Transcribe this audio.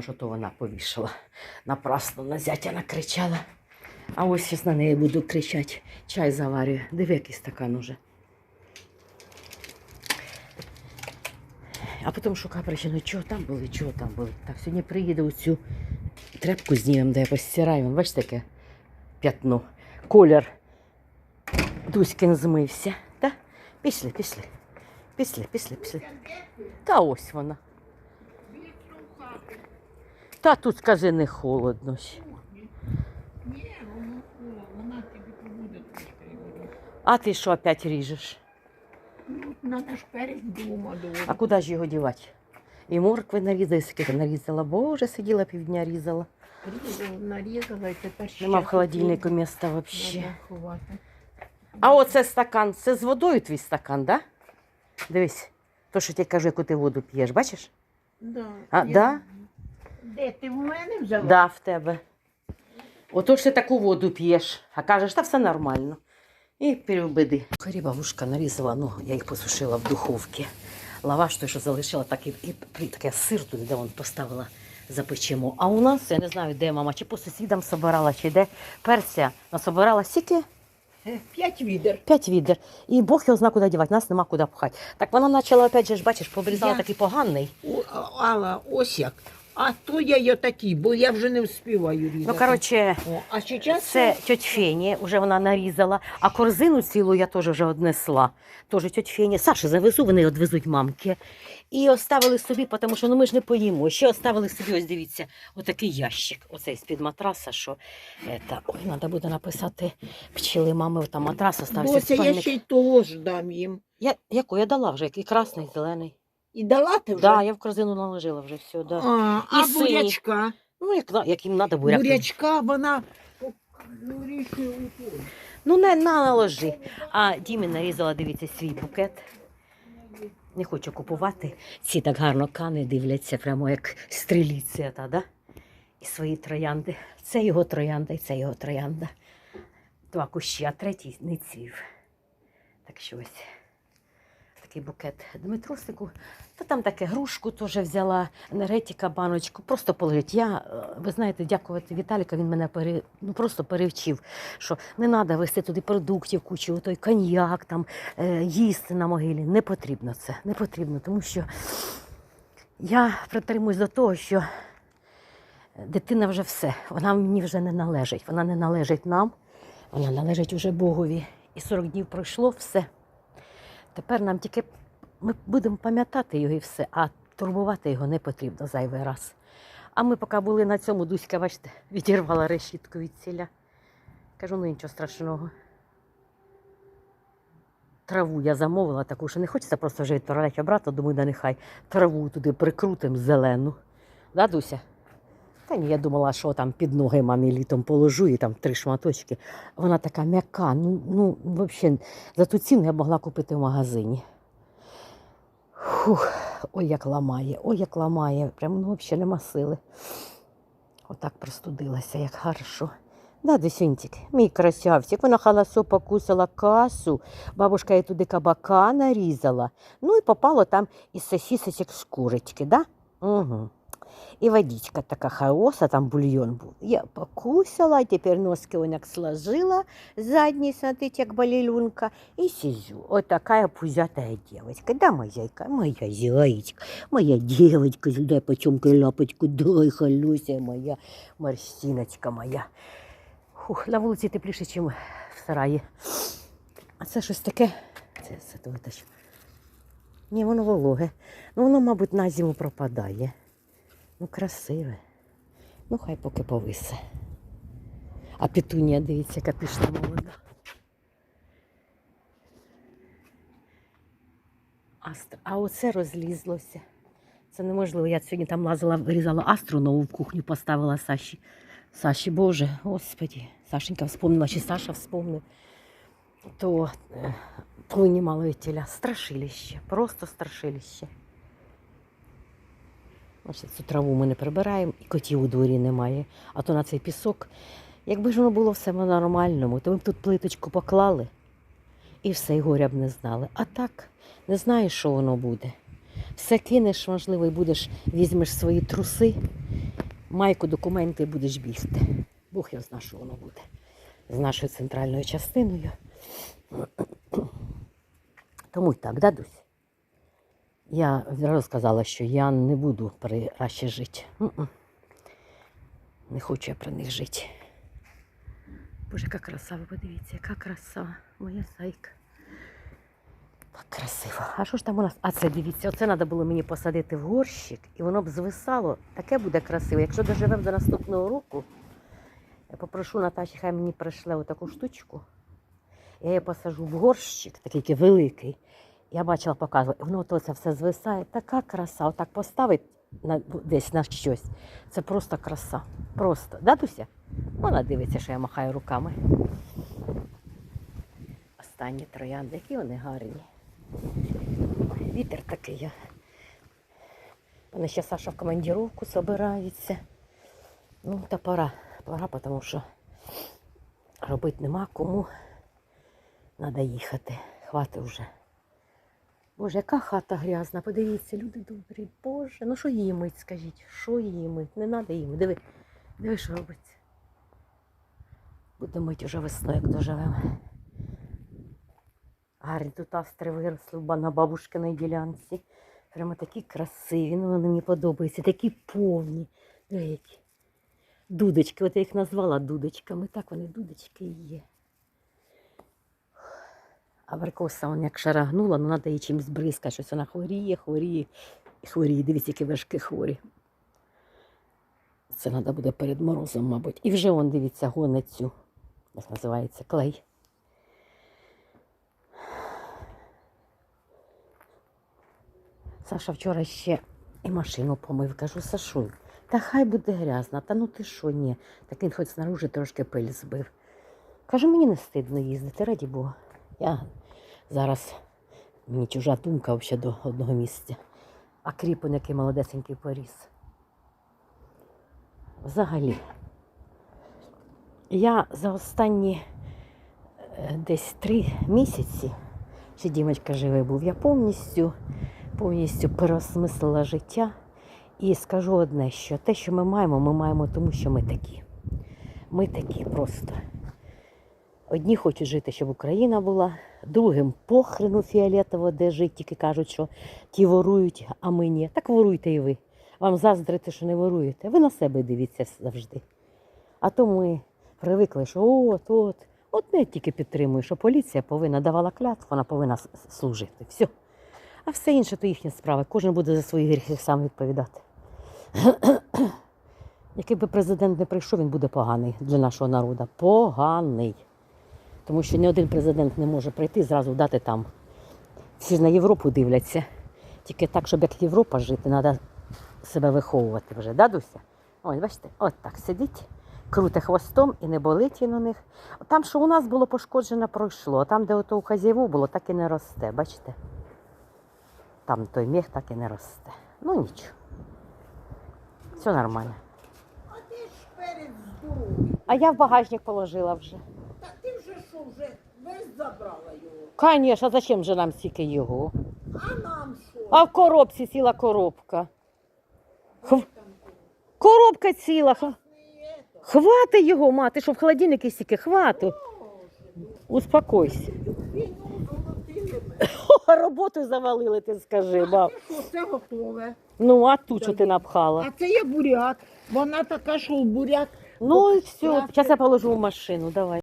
що то вона повішала. Напрасно на зятя накричала. А ось зараз на неї буду кричати. Чай заварюю. Диви, який стакан уже. А потім шукаю причину, чого там були, чого там були. Так, сьогодні приїде оцю тряпку знімемо, де я постираю. Бачите, таке п'ятно. Колір Дуськин змився. Та? Пішли, пішли. Пішли, пішли, пішли. Та ось вона. Та тут, скажи, не холодно. ще. Ні, воно, вона тобі побуде трошки. А ти що опять ріжеш? Ну, ж перець дома А доводити. куди ж його дівати? І моркви нарізала, і скільки нарізала. Боже, сиділа півдня різала. Різала, нарізала і тепер ще. Нема в холодильнику тут міста взагалі. Ховати. А оце стакан, це з водою твій стакан, да? Дивись, то, що я кажу, яку ти воду п'єш, бачиш? Да. А, я- да? Де ти в мене взяла? Да, в тебе. Ото ти таку воду п'єш, а кажеш, та все нормально. І перебеди. Харі бабушка нарізала, ну, я їх посушила в духовці. Лаваш той, що залишила, так і, і при- таке сир туди, де вон поставила запечемо. А у нас, я не знаю, де мама, чи по сусідам собирала, чи де перця насобирала стільки Е, П'ять відер. п'ять відер. І Бог його зна, куди дівати, нас нема куди пхати. Так вона почала, опять же, ж, бачиш, пообрізала Я- такий поганий. Алла, ось як. А то я й отакий, бо я вже не вспіваю різати. Ну, коротше, О, а зараз Це тьоть Фені, вже вона нарізала, а корзину цілу я теж вже однесла. Теж тьоть Фені. Саші завезу, вони відвезуть мамки. І оставили собі, тому що ну, ми ж не поїмо. Ще оставили собі, ось дивіться, отакий ящик. Оцей з-під матраса, що это, ой, треба буде написати пчели мами, там матрас остався. Дося, я ще й того ж дам їм. Я, яку? Я дала вже, який красний, зелений. І дала ти вже? Да, я в корзину наложила вже все, да. А, а І сині. бурячка? Ну, як, на- як їм треба, буряк. Бурячка, вона... Ну, у. Ну, не на, наложи. А Дімі нарізала, дивіться, свій букет. Не хочу купувати. Ці так гарно кани дивляться, прямо як стріліці, та, да? І свої троянди. Це його троянда і це його троянда. Два кущі, а третій не цвів. Так що ось такий букет Дмитросику. Та там таке грушку теж взяла, енергетика, баночку. Просто положить. Я, е, ви знаєте, дякувати Віталіка, він мене пере, ну, просто перевчив, що не треба вести туди продуктів, кучу, той коньяк, там, е, їсти на могилі. Не потрібно це. Не потрібно, тому що я притримуюсь до того, що дитина вже все, вона мені вже не належить. Вона не належить нам, вона належить уже Богові. І 40 днів пройшло все. Тепер нам тільки ми будемо пам'ятати його і все, а турбувати його не потрібно зайвий раз. А ми поки були на цьому, Дуська, бачите, відірвала решітку від ціля. Кажу, ну нічого страшного. Траву я замовила таку, що не хочеться просто вже відправляти обратно, думаю, да нехай траву туди прикрутим зелену. Да, Дуся? Та ні, я думала, що там під ноги мамі літом положу і там три шматочки. Вона така м'яка. Ну, ну взагалі, за ту ціну я могла купити в магазині. Фух, ой, як ламає, ой, як ламає. Прям ну, взагалі нема сили. Отак простудилася, як хорошо. Да, Десюнтик, мій красавчик, вона халасо покусала касу, бабушка їй туди кабака нарізала. Ну і попало там із сосісочок з курочки, да? Угу. І водичка така хороша, там бульйон був. Я покусала, тепер носки як сложила, задній, смотрите, як балілюнка, і сижу. От така пузатая девочка. Да, моя, моя зяечка, моя девочка, дай потемкой лапочку, дай, халюся моя, морщиночка моя. Фух, на вулиці тепліше, ніж в сараї. А це щось таке. Це то витащу. Ні, воно вологе. Ну, воно, мабуть, на зиму пропадає. Ну, красиве. Ну, хай поки повисе. А петунія, дивіться, яка пішла молода. Астр. А оце розлізлося. Це неможливо. Я сьогодні там лазила, вирізала астру нову в кухню, поставила Саші. Саші, Боже, Господі. Сашенька вспомнила, чи Саша вспомнив. То е, плині малої тіля. Страшилище, просто страшилище. Ось цю траву ми не прибираємо, і котів у дворі немає. А то на цей пісок. Якби ж воно було все нормальному, то ми б тут плиточку поклали і все, і горя б не знали. А так, не знаєш, що воно буде. Все кинеш, можливо, і будеш, візьмеш свої труси майку, документи і будеш бігти. Бог його зна, що воно буде. З нашою центральною частиною. Тому й так, да, Дусь? Я зразу сказала, що я не буду при Раші жити. Не хочу я при них жити. Боже, яка краса, ви подивіться, яка краса, моя зайка. Так красиво. А що ж там у нас? А це дивіться, оце треба було мені посадити в горщик, і воно б звисало. Таке буде красиво. Якщо доживемо до наступного року, я попрошу Наташі, хай мені пришле отаку штучку. Я її посажу в горщик, такий великий. Я бачила, показувала, воно то це все звисає. Така краса. Отак поставить на, десь на щось. Це просто краса. Просто. Да, Дуся? Вона дивиться, що я махаю руками. Останні троянди, які вони гарні. Вітер такий. Вони ще Саша в командировку собирається. Ну, та пора. Пора, тому що робити нема кому. Треба їхати. Хвати вже. Боже, яка хата грязна, подивіться, люди добрі. Боже, ну що її мить, скажіть? Що її мить? Не треба мить. Диви, диви, що робиться. Будемо мить уже весною, як доживемо. Гарні тут астри виросли на бабушкиній ділянці. Прямо такі красиві, ну вони мені подобаються, такі повні. Диви, які. Дудочки, от я їх назвала дудочками. Так вони дудочки є. А Баркоса, он як шарагнула, ну треба їй чимось бризкати, щось вона хворіє, хворіє хворіє. Дивіться, які вершки хворі. Це треба буде перед морозом, мабуть. І вже он, дивіться, гонить цю, як називається, клей. Саша вчора ще і машину помив. Кажу, Сашу, та хай буде грязна, та ну ти що, ні. Так він хоч снаружи трошки пиль збив. Кажу, мені не стидно їздити, раді Бога. Я зараз мені чужа думка взагалі до одного місця. А кріпон який молодесенький поріс. Взагалі. Я за останні е, десь три місяці, ще Дімочка живий був, я повністю, повністю переосмислила життя. І скажу одне, що те, що ми маємо, ми маємо тому, що ми такі. Ми такі просто. Одні хочуть жити, щоб Україна була, другим похрену фіолетово, де жити, тільки кажуть, що ті ворують, а ми ні. Так воруйте і ви. Вам заздрите, що не воруєте. Ви на себе дивіться завжди. А то ми привикли, що от, от, от не тільки підтримую, що поліція повинна давала клятву, вона повинна служити. Все. А все інше то їхня справа. Кожен буде за свої гріхи сам відповідати. Який би президент не прийшов, він буде поганий для нашого народу. Поганий. Тому що ні один президент не може прийти і зразу дати там. Всі ж на Європу дивляться. Тільки так, щоб як Європа жити, треба себе виховувати вже, да, Дуся? Ось, бачите, от так сидить, круте хвостом і не болить він у них. Там, що у нас було пошкоджено, пройшло. Там, де ото у хазяїву було, так і не росте, бачите? Там той міх так і не росте. Ну нічого. Все нормально. А. А я в багажник положила вже. Ти що, вже весь забрала його. Звісно, зачем же нам стільки його? А нам що? А в коробці ціла коробка. Хв... Коробка ціла. Хв... Хвати його, мати, що в холодильнику стільки, хвату. Успокойся. Війну золотили ми. Роботу завалили, ти скажи, баб. Що, це готове. Ну, а тут що ти напхала? А це є буряк. Вона така, що буряк. Ну і все. Зараз я положу в машину, давай.